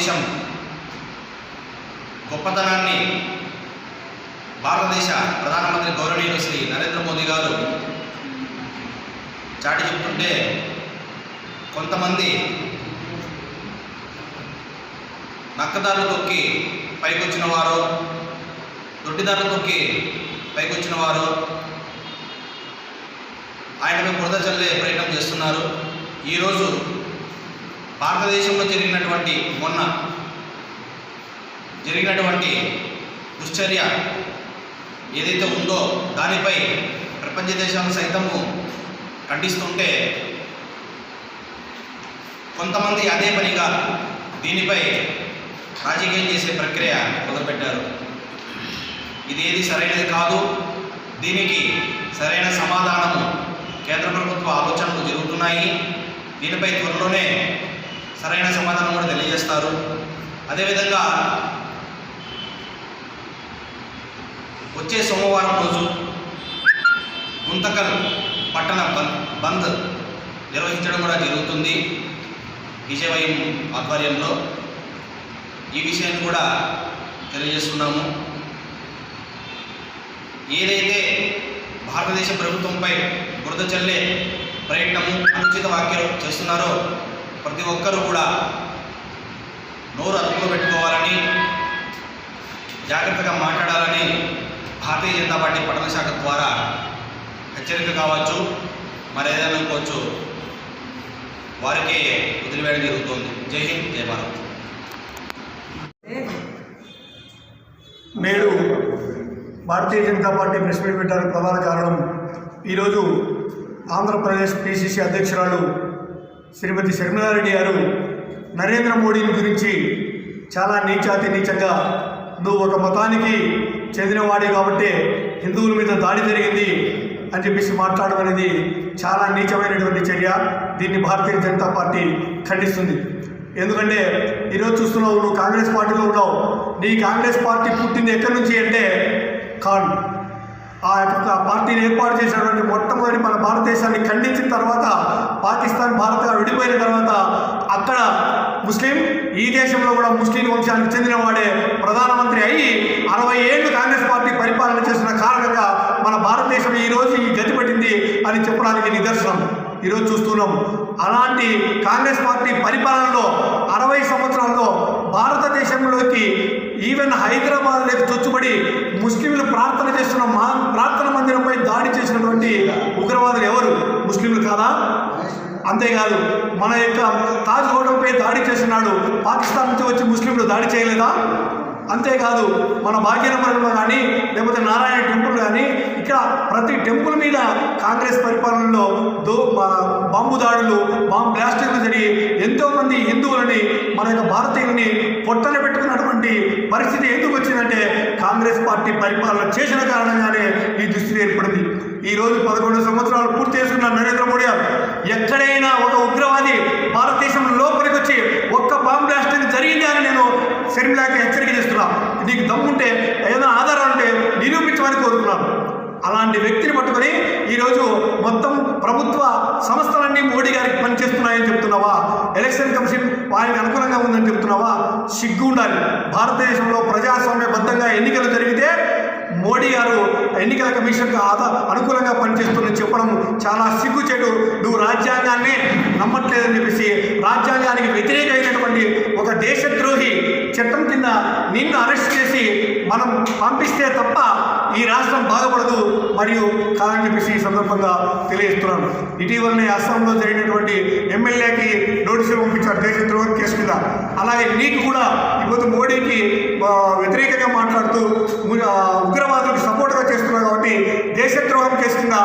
భారతదేశం గొప్పతనాన్ని భారతదేశ ప్రధానమంత్రి గౌరవనీయులు శ్రీ నరేంద్ర మోదీ గారు చాటి చెప్తుంటే కొంతమంది నక్కదారులు తొక్కి పైకొచ్చిన వారు దొడ్డిదారులు తొక్కి పైకొచ్చిన వారు ఆయనపై బురద చల్లే ప్రయత్నం చేస్తున్నారు. ఈరోజు భారతదేశంలో జరిగినటువంటి మొన్న జరిగినటువంటి దుశ్చర్య ఏదైతే ఉందో దానిపై ప్రపంచ దేశాలు సైతము ఖండిస్తుంటే కొంతమంది అదే పనిగా దీనిపై రాజకీయం చేసే ప్రక్రియ మొదలుపెట్టారు. ఇది ఏది సరైనది కాదు. దీనికి సరైన సమాధానము కేంద్ర ప్రభుత్వ ఆలోచనలు జరుగుతున్నాయి. దీనిపై త్వరలోనే సరైన సమాధానం కూడా తెలియజేస్తారు. అదేవిధంగా వచ్చే సోమవారం రోజు గుంతకల్ పట్టణ బంద్ బంద్ నిర్వహించడం కూడా జరుగుతుంది. విజయవయం ఆధ్వర్యంలో ఈ విషయాన్ని కూడా తెలియజేస్తున్నాము. ఏదైతే భారతదేశ ప్రభుత్వంపై బురద చల్లే ప్రయత్నము అనుచిత వ్యాఖ్యలు చేస్తున్నారో ప్రతి ఒక్కరూ కూడా నోరు అదుపులో పెట్టుకోవాలని జాగ్రత్తగా మాట్లాడాలని భారతీయ జనతా పార్టీ పట్టణ శాఖ ద్వారా హెచ్చరిక కావచ్చు మరి ఏదైనా అనుకోవచ్చు వారికి వదిలివేయడం జరుగుతుంది. జై హింద్ జై భారత్. నేడు Bharatiya Janata Party press meet పెట్టడానికి ప్రధాన కారణం. ఈరోజు ఆంధ్రప్రదేశ్ పిసిసి అధ్యక్షురాలు శ్రీమతి శర్మిలారెడ్డి గారు నరేంద్ర మోడీని గురించి చాలా నీచాతి నీచంగా నువ్వు ఒక మతానికి చెందినవాడి కాబట్టి హిందువుల మీద దాడి జరిగింది అని చెప్పేసి మాట్లాడడం అనేది చాలా నీచమైనటువంటి చర్య. దీన్ని భారతీయ జనతా పార్టీ ఖండిస్తుంది. ఎందుకంటే ఈరోజు చూస్తున్నావు నువ్వు కాంగ్రెస్ పార్టీలో ఉన్నావు. నీ కాంగ్రెస్ పార్టీ పుట్టింది ఎక్కడి నుంచి అంటే ఖాన్. ఆ యొక్క పార్టీని ఏర్పాటు చేసినటువంటి మొట్టమొదటి మన భారతదేశాన్ని ఖండించిన తర్వాత పాకిస్తాన్ భారత్గా విడిపోయిన తర్వాత అక్కడ ముస్లిం ఈ దేశంలో కూడా ముస్లిం వంశానికి చెందినవాడే ప్రధానమంత్రి అయ్యి అరవై ఏళ్ళు కాంగ్రెస్ పార్టీ పరిపాలన చేసిన కారణంగా మన భారతదేశం ఈ రోజు ఈ గతి పట్టింది అని చెప్పడానికి నిదర్శనం. ఈరోజు చూస్తున్నాం. అలాంటి కాంగ్రెస్ పార్టీ పరిపాలనలో అరవై సంవత్సరాల్లో భారతదేశంలోకి ఈవెన్ హైదరాబాద్ లేక చొచ్చుబడి ముస్లింలు ప్రార్థన చేస్తున్న మా ప్రార్థన మందిరంపై దాడి చేసినటువంటి ఉగ్రవాదులు ఎవరు? ముస్లింలు కాదా? అంతేకాదు మన యొక్క తాజ్ హోటల్పై దాడి చేసినాడు. పాకిస్తాన్ నుంచి వచ్చి ముస్లింలు దాడి చేయలేదా? అంతేకాదు మన భాగ్యనగరంలో కానీ లేకపోతే నారాయణ టెంపుల్ కానీ ఇక్కడ ప్రతి టెంపుల్ మీద కాంగ్రెస్ పరిపాలనలో దో బాంబు దాడులు బాంబు బ్లాస్టింగ్లు జరిగి ఎంతోమంది హిందువులని మన యొక్క భారతీయులని పొట్టన పెట్టుకుని పరిస్థితి ఎందుకు వచ్చిందంటే కాంగ్రెస్ పార్టీ పరిపాలన చేసిన కారణంగానే ఈ దుస్థితి ఏర్పడింది. ఈ రోజు పదకొండు సంవత్సరాలు పూర్తి చేసుకున్న నరేంద్ర మోడీ గారు ఎక్కడైనా ఒక ఉగ్రవాది భారతదేశం లోపలికి వచ్చి ఒక్క బాంబు బ్లాస్టింగ్ జరిగింది అని నేను షర్మిలాకి హెచ్చరిక చేస్తున్నా. నీకు దమ్ముంటే ఏదైనా ఆధారం ఉంటే నిరూపించమని కోరుతున్నాను. అలాంటి వ్యక్తిని పట్టుకొని ఈరోజు మొత్తం ప్రభుత్వ సంస్థలన్నీ మోడీ గారికి పనిచేస్తున్నాయని చెప్తున్నావా? ఎలక్షన్ కమిషన్ వారికి అనుకూలంగా ఉందని చెప్తున్నావా? సిగ్గు ఉండాలి భారతదేశంలో ప్రజాస్వామ్యబద్ధంగా ఎన్నికలు జరిగితే మోడీ గారు ఎన్నికల కమిషన్కు ఆదా అనుకూలంగా పనిచేస్తుందని చెప్పడం చాలా సిగ్గుచేటు. నువ్వు రాజ్యాంగాన్ని నమ్మట్లేదని చెప్పేసి రాజ్యాంగానికి వ్యతిరేకమైనటువంటి ఒక దేశద్రోహి చట్టం కింద నిన్ను అరెస్ట్ చేసి మనం పంపిస్తే తప్ప ఈ రాష్ట్రం బాగుపడదు మరియు కాదని చెప్పేసి ఈ సందర్భంగా తెలియజేస్తున్నాను. ఇటీవలనే అస్సాంలో జరిగినటువంటి ఎమ్మెల్యేకి నోటీసులు పంపించారు దేశద్రోహం కేసు మీద. అలాగే నీకు కూడా ఇప్పుడు మోడీకి వ్యతిరేకంగా మాట్లాడుతూ ఉగ్రవాదులకు సపోర్ట్గా చేస్తున్నారు కాబట్టి దేశద్రోహం కేసు కింద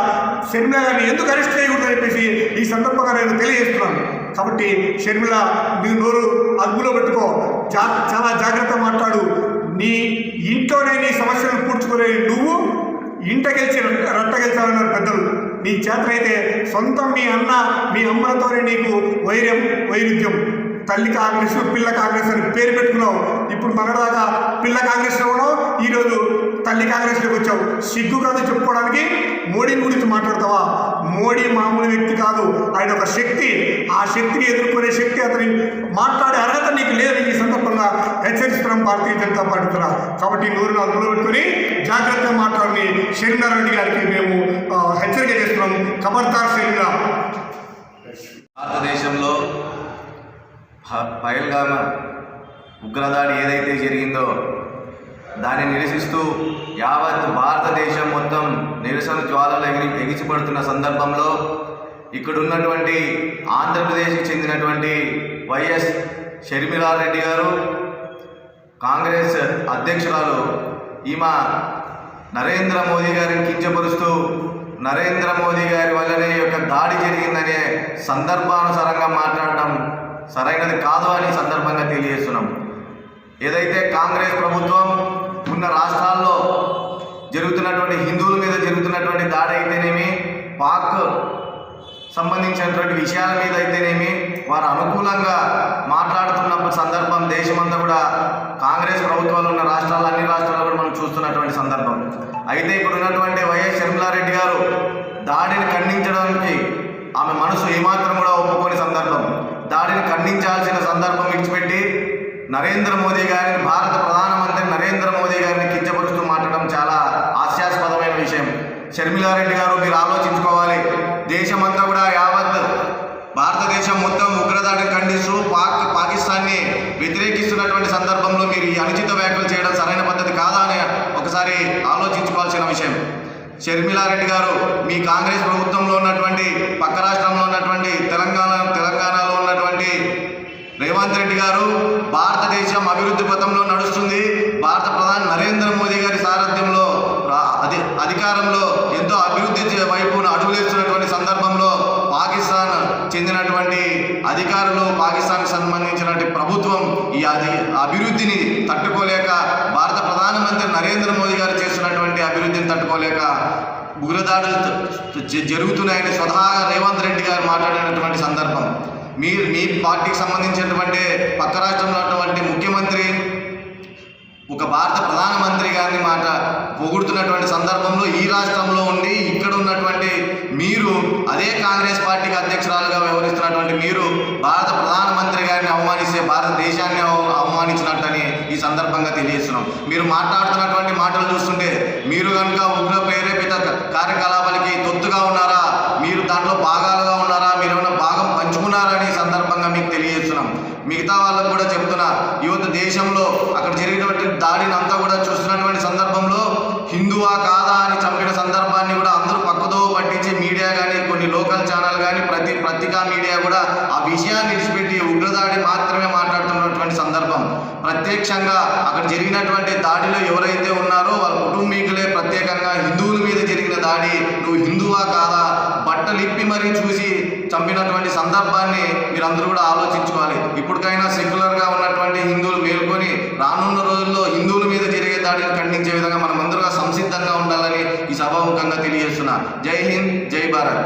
షర్మిల గారిని ఎందుకు అరెస్ట్ చేయకూడదని చెప్పేసి ఈ సందర్భంగా నేను తెలియజేస్తున్నాను. కాబట్టి షర్మిల నీ నోరు అదుపులో పెట్టుకో. జా చాలా జాగ్రత్త మాట్లాడు. నీ ఇంట్లోనే నీ సమస్యలను పూడ్చుకోలేని నువ్వు ఇంట గెలిచి రట్ట గెలిచాలన్నారు పెద్దలు. నీ చేతనైతే సొంతం మీ అన్న మీ అమ్మలతోనే నీకు వైర్యం వైరుధ్యం. తల్లి కాంగ్రెస్ పిల్ల కాంగ్రెస్ అని పేరు పెట్టుకున్నావు. ఇప్పుడు మనదాకా పిల్ల కాంగ్రెస్లో ఉన్నావు. ఈరోజు తల్లి కాంగ్రెస్లోకి వచ్చావు. సిగ్గు కాదు చెప్పుకోవడానికి. మోడీని గురించి మాట్లాడతావా? మోడీ మామూలు వ్యక్తి కాదు. ఆయన ఒక శక్తి. ఆ శక్తిని ఎదుర్కొనే శక్తి అతని మాట్లాడే అర్హత నీకు లేదు ఈ సందర్భంగా హెచ్చరిస్తున్నాం భారతీయ జనతా పార్టీ తర కాబట్టి నూరు అదుపులో పెట్టుకుని జాగ్రత్తగా మాట్లాడని శరీరారెడ్డి గారికి మేము హెచ్చరిక చేస్తున్నాం. ఖబర్దార్ శరీరా భారతదేశంలో పైల్గామ ఉగ్రదాడి ఏదైతే జరిగిందో దాన్ని నిరసిస్తూ యావత్ భారతదేశం మొత్తం నిరసన జ్వాలలు ఎగిరి ఎగిసిపడుతున్న సందర్భంలో ఇక్కడ ఉన్నటువంటి ఆంధ్రప్రదేశ్కి చెందినటువంటి వైఎస్ షర్మిలారెడ్డి గారు కాంగ్రెస్ అధ్యక్షురాలు ఈమె నరేంద్ర మోదీ గారిని కించపరుస్తూ నరేంద్ర మోదీ గారి వల్లనే యొక్క దాడి జరిగిందనే సందర్భానుసారంగా మాట్లాడటం సరైనది కాదు అని సందర్భంగా తెలియజేస్తున్నాం. ఏదైతే కాంగ్రెస్ ప్రభుత్వం ఉన్న రాష్ట్రాల్లో జరుగుతున్నటువంటి హిందువుల మీద జరుగుతున్నటువంటి దాడి అయితేనేమి పాక్ సంబంధించినటువంటి విషయాల మీద అయితేనేమి వారు అనుకూలంగా మాట్లాడుతున్నప్పుడు సందర్భం దేశమంతా కూడా కాంగ్రెస్ ప్రభుత్వాలు ఉన్న రాష్ట్రాలు అన్ని రాష్ట్రాల్లో కూడా మనం చూస్తున్నటువంటి సందర్భం. అయితే ఇప్పుడు ఉన్నటువంటి వైఎస్ షర్మిలారెడ్డి గారు దాడిని ఖండించడానికి ఆమె మనసు ఏమాత్రం కూడా ఒప్పుకోని సందర్భం. దాడిని ఖండించాల్సిన సందర్భం విడిచిపెట్టి నరేంద్ర మోదీ గారిని భారత ప్రధానమంత్రి నరేంద్ర మోదీ గారిని కించపరుస్తూ మాట్లాడడం చాలా హాస్యాస్పదమైన విషయం. షర్మిలారెడ్డి గారు మీరు ఆలోచించుకోవాలి. దేశమంతా కూడా యావత్ భారతదేశం మొత్తం ఉగ్రదాడిని ఖండిస్తూ పాక్ పాకిస్తాన్ని వ్యతిరేకిస్తున్నటువంటి సందర్భంలో మీరు ఈ అనుచిత వ్యాఖ్యలు చేయడం సరైన పద్ధతి కాదా అని ఒకసారి ఆలోచించుకోవాల్సిన విషయం. షర్మిలారెడ్డి గారు మీ కాంగ్రెస్ ప్రభుత్వంలో ఉన్నటువంటి పక్క రాష్ట్రంలో ఉన్నటువంటి తెలంగాణ తెలంగాణలో ఉన్నటువంటి రేవంత్ రెడ్డి గారు భారతదేశం అభివృద్ధి పథంలో నడుస్తుంది. భారత ప్రధాని నరేంద్ర మోదీ గారి సారథ్యంలో అధి అధికారంలో ఎంతో అభివృద్ధి చే- వైపున అడుగులేస్తున్నటువంటి సందర్భంలో పాకిస్తాన్ చెందినటువంటి అధికారులు పాకిస్తాన్కి సంబంధించినటువంటి ప్రభుత్వం ఈ అది అభివృద్ధిని తట్టుకోలేక భారత ప్రధానమంత్రి నరేంద్ర మోదీ గారు చేస్తున్నటువంటి అభివృద్ధిని తట్టుకోలేక ఉగ్రదాడులు జరుగుతున్నాయని స్వతహాగా రేవంత్ రెడ్డి గారు మాట్లాడినటువంటి సందర్భం. మీరు మీ పార్టీకి సంబంధించినటువంటి పక్క రాష్ట్రంలో ఉన్నటువంటి ముఖ్యమంత్రి ఒక భారత ప్రధానమంత్రి గారిని మాట పొగుడుతున్నటువంటి సందర్భంలో ఈ రాష్ట్రంలో ఉండి ఇక్కడ ఉన్నటువంటి మీరు అదే కాంగ్రెస్ పార్టీకి అధ్యక్షురాలుగా వ్యవహరిస్తున్నటువంటి మీరు భారత ప్రధానమంత్రి గారిని అవమానిస్తే భారతదేశాన్ని అవమానించినట్టని ఈ సందర్భంగా తెలియజేస్తున్నాం. మీరు మాట్లాడుతున్నటువంటి మాటలు చూస్తుంటే మీరు కనుక ఉగ్ర ప్రేరేపిత కార్యకలాపాలకి తొత్తుగా ఉన్నారా? మీరు దాంట్లో భాగాలుగా ఉన్నారా? మీరు ఏమైనా భాగం పంచుకున్నారని ఈ సందర్భంగా మీకు తెలియజేస్తున్నాం. మిగతా వాళ్ళకు కూడా చెప్తున్నా యువత దేశంలో అక్కడ జరిగినటువంటి దాడిని అంతా కూడా చూస్తున్నటువంటి సందర్భంలో హిందువా కాదా అని చంపిన సందర్భాన్ని కూడా అందరూ పక్కదో పట్టించి మీడియా కానీ కొన్ని లోకల్ ఛానల్ కానీ ప్రతి పత్రికా మీడియా కూడా ఆ విషయాన్ని విడిచిపెట్టి ఉగ్రదాడి మాత్రమే మాట్లాడుతున్నటువంటి సందర్భం. ప్రత్యక్షంగా అక్కడ జరిగినటువంటి దాడిలో ఎవరైతే ఉన్నారో వాళ్ళ కుటుంబీకులే ప్రత్యేకంగా హిందువుల మీద జరిగిన దాడి నువ్వు హిందువా కాదా? బట్టలు ఇప్పి మరీ చూసి చంపినటువంటి సందర్భాన్ని మీరందరూ కూడా ఆలోచించుకోవాలి. ఇప్పటికైనా సెక్యులర్గా ఉన్నటువంటి హిందువులు మేల్కొని రానున్న రోజుల్లో హిందువుల మీద జరిగే దాడిని ఖండించే విధంగా మనం అందరూ సంసిద్ధంగా ఉండాలని ఈ సభాముఖంగా తెలియజేస్తున్నా. జై హింద్ జై భారత్.